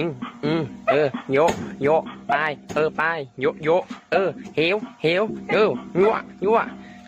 ิงอืมเออโยโยไปเออไปโยโยเออเหวเหวเออยั่วยั่ว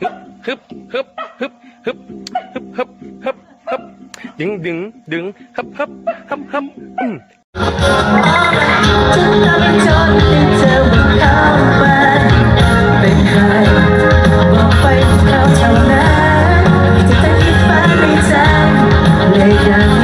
ฮึบฮึบฮึบฮึบฮึบฮึบฮึบฮึบฮึบดึงดึงดึงฮึบฮึบฮึบฮึบอืมจนตาจนให้เข้าไปเท่านั้นจะตั้งคิดฝันในใจเลยากให้กลับ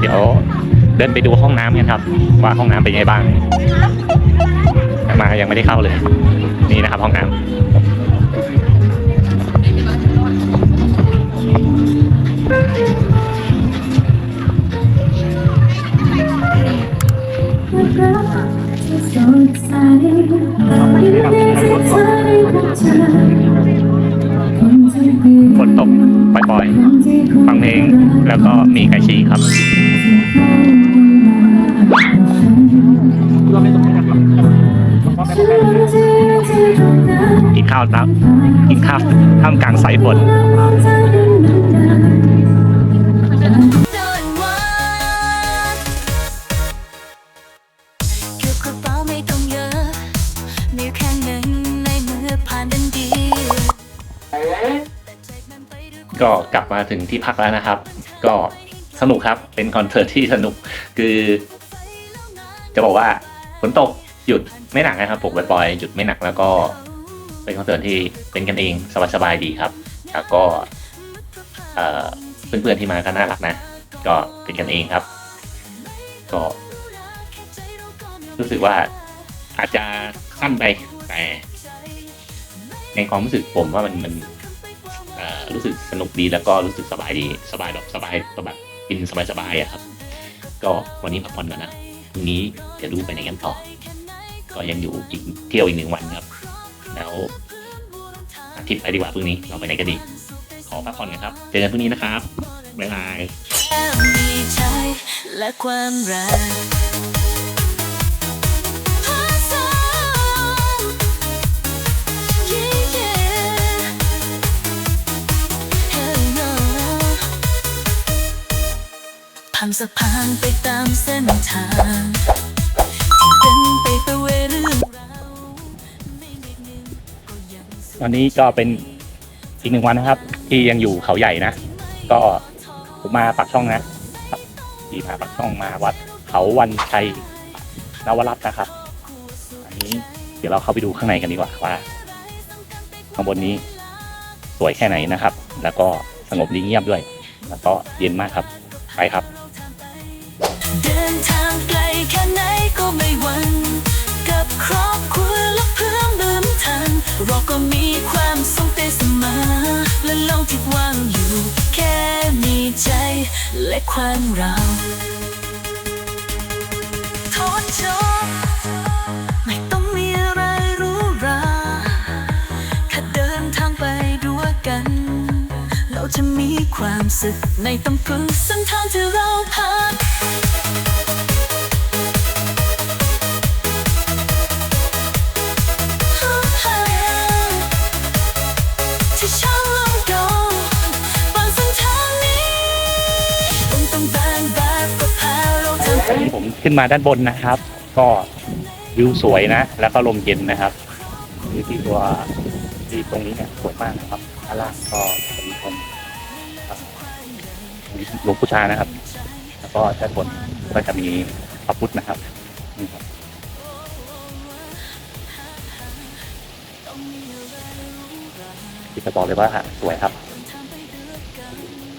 เดี๋ยวเดินไปดูห้องน้ำกันครับ ว่าห้องน้ำเป็นไงบ้าง มายังไม่ได้เข้าเลย นี่นะครับห้องน้ำ แล้วก็มีกะชีครับกินข้าวตับกินข้าวท่ามกลางสายฝนก็กลับมาถึงที่พักแล้วนะครับ ก็สนุกครับ เป็นคอนเสิร์ตที่สนุก คือ จะบอกว่าฝนตกหยุดไม่หนักนะครับปกปล่อยๆหยุดไม่หนักแล้วก็ เป็นคอนเสิร์ตที่เป็นกันเองสบายๆดีครับ แล้วก็เพื่อนๆที่มาก็น่ารักนะ ก็เป็นกันเองครับ ก็ รู้สึกว่าอาจจะสั้นไปแต่ในความรู้สึกผมว่ามันมัน รู้สึกสนุกดีแล้วก็รู้สึกสบายดีสบายแบบสบายแบบกินสบายๆอะครับ ก็วันนี้พักผ่อนก่อนนะพรุ่งนี้เดี๋ยวดูไปไหนกันต่อ ก็ยังอยู่อีกเที่ยวอีกหนึ่งวันครับ แล้วอาทิตย์ไปดีกว่าพรุ่งนี้เราไปไหนกันดี ขอพักผ่อนกันครับเจอกันพรุ่งนี้นะครับบ๊ายบายและความรัก ผ่านสะพานไปตามเส้นทางที่เป็นไปเพื่อเวเรื่องราวไม่นิดนึงก็ยังสวยวันนี้ก็เป็นอีกหนึ่งวันนะครับ ที่ยังอยู่เขาใหญ่นะ ก็ผมมาปักช่องนะที่มาปักช่องมาวัดเขาวันชัยนวรัตน์นะครับ อันนี้เดี๋ยวเราเข้าไปดูข้างในกันดีกว่าว่าข้างบนนี้สวยแค่ไหนนะครับ แล้วก็สงบดีเงียบด้วย แล้วก็เย็นมากครับ ไปครับ และความเราโทษจบไม่ต้องมีอะไรรู้ราแค่เดินทางไปด้วยกัน เราจะมีความสุขในตำพึงเส้นทางที่เราผ่าน ผมขึ้นมาด้านบนนะครับ ก็วิวสวยนะ แล้วก็ลมเย็นนะครับนี่ที่ตัวที่ตรงนี้เนี่ยสวยมากนะครับด้านล่างก็จะมีคนหลวงปู่ชานะครับ แล้วก็ด้านบนก็จะมีพระพุทธนะครับนี่ครับที่จะบอกเลยว่าสวยครับ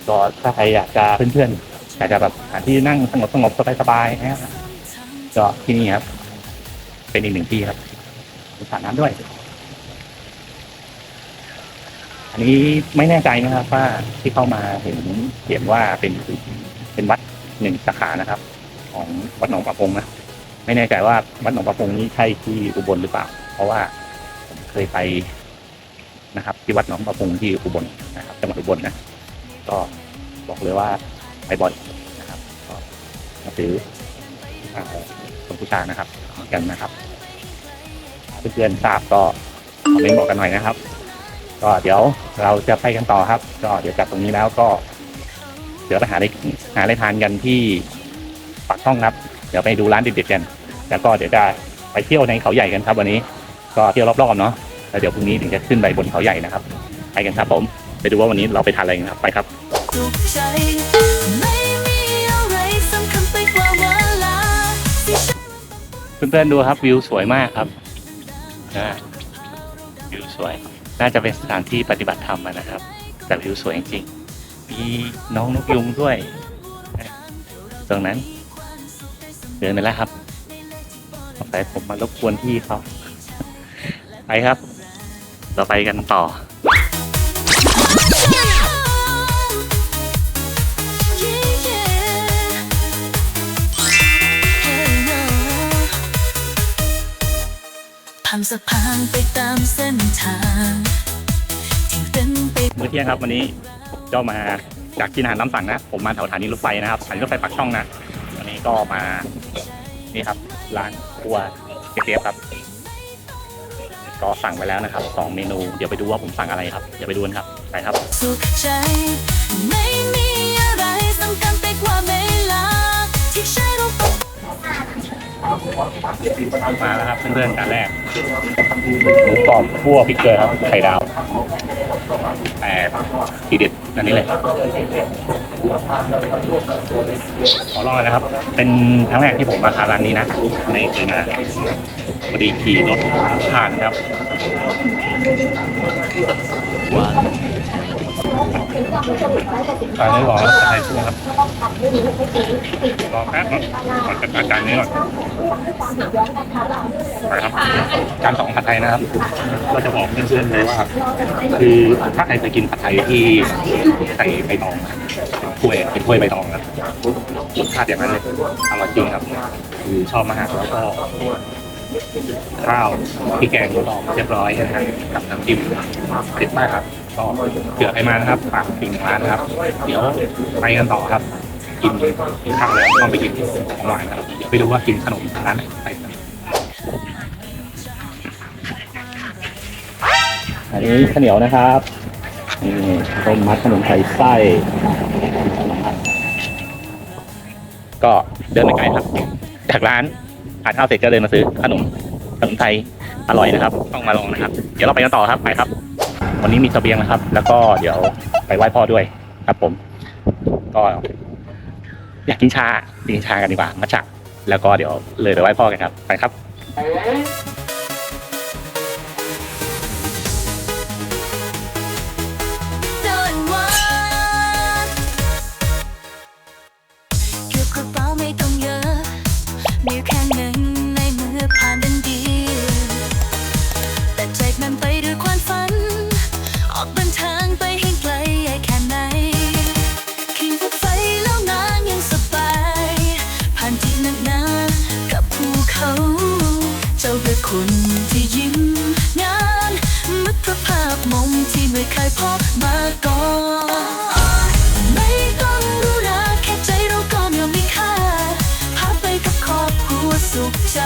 ก็ถ้าใครอยากจะเพื่อนๆ อยากจะแบบหาที่นั่งสงบสงบสบายสบายๆนะครับก็ที่นี่ครับ เป็นอีกหนึ่งที่ครับสระน้ำด้วย อันนี้ไม่แน่ใจนะครับ ว่าที่เข้ามาเห็นเขียนว่าเป็นเป็นวัดหนึ่งสาขานะครับ ของวัดหนองประพงนะไม่แน่ใจว่าวัดหนองประพงนี้ใช่ที่อุบลหรือเปล่า เพราะว่าผมเคยไปนะครับ ที่วัดหนองประพงที่อุบลนะครับจังหวัดอุบลนะก็บอกเลยว่า ไปบ่อยนะครับก็นับถืออ่าคนผู้ชานะครับกันนะครับเพื่อนๆทราบก็คอมเมนต์บอกกันหน่อยนะครับ ก็เดี๋ยวเราจะไปกันต่อครับ ก็เดี๋ยวจากตรงนี้แล้วก็ เดี๋ยวไปหาอะไรหาอะไรทานกันที่ปากช่องครับ เดี๋ยวไปดูร้านเด็ดๆกัน แล้วก็เดี๋ยวจะไปเที่ยวในเขาใหญ่กันครับวันนี้ ก็เที่ยวรอบๆเนาะแล้วเดี๋ยวพรุ่งนี้ถึงจะขึ้นไปบนเขาใหญ่นะครับ ไปกันครับผม ไปดูว่าวันนี้เราไปทานอะไรกันครับ ไปครับ เพื่อนๆดูครับวิวสวยมากครับนะวิวสวย น่าจะเป็นสถานที่ปฏิบัติธรรมนะครับ แต่วิวสวยจริงๆมีน้องนกยุงด้วย ตรงนั้น เดินไปแล้วครับสงสัยผมมารบกวนพี่เขาไปครับ เราไปกันต่อ สะพานไปตามเส้นทางที่เต็มไปมื้อเที่ยงครับ วันนี้ผมเจ้ามาจากกินอาหารน้ำสั่งนะ ผมมาแถวสถานีรถไฟนะครับสถานีรถไฟปักช่องนะวันนี้ก็มานี่ครับร้านครัวเจี๊ยบครับ ก็สั่งไปแล้วนะครับสองเมนู เดี๋ยวไปดูว่าผมสั่งอะไรครับ เดี๋ยวไปดูกันครับ ไปครับ สุขใจไม่มี มาแล้วครับเพื่อนๆจานแรกหมูกรอบคั่วพริกเกลือครับไข่ดาวแต่ทีเด็ดอันนี้เลยขอลองเลยนะครับ เป็นครั้งแรกที่ผมมาทานร้านนี้นะในเคยมาพอดีขี่รถผ่านครับทา นนี้ก่อนแล้วผัดไทยกุ้งครับรอแป๊บนะก่อนจะทานจานนี้ก่อนไปครับการสองผัดไทยนะครับก็จะบอกเพื่อนๆเลยว่า คือถ้าใครเคยกินผัดไทยที่ใส่ใบตองถ้วยเป็นถ้วยใบตองนะรสชาติอย่างนั้นเลยอร่อยจริงครับ คือชอบมากแล้วก็ ข้าวพี่แกงหมูดองเรียบร้อยนะครับกับน้ำจิ้มเด็ดมากครับก็เผื่อใครมานะครับฝากปิงร้านนะครับ เดี๋ยวไปกันต่อครับ กินกินข้าวแล้วต้องไปกินของหวานครับเดี๋ยวไปดูว่ากินขนมร้านไหนไปกันอันนี้ข้าวเหนียวนะครับนี่ต้มมัดขนมไทยไส้ ก็เดินไปไกลครับ จากร้าน ทานข้าวเสร็จก็เดินมาซื้อขนมขนมไทยอร่อยนะครับ ต้องมาลองนะครับ เดี๋ยวเราไปกันต่อครับไปครับ วันนี้มีเสบียงนะครับ แล้วก็เดี๋ยวไปไหว้พ่อด้วยครับผม ก็อยากกินชากินชากันดีกว่ามัทฉะแล้วก็เดี๋ยวเลยไปไหว้พ่อกันครับไปครับเดินว่าเก็บกระเป๋าไม่ต้องเยอะมีแค่ เจ้าพระคนที่ยิ้มงานมิตรภาพมองที่ไม่เคยพบมาก่อนไม่ต้องรู้นาแค่ใจเราก็มีค่าพาไปกับครอบครัวสุขใจ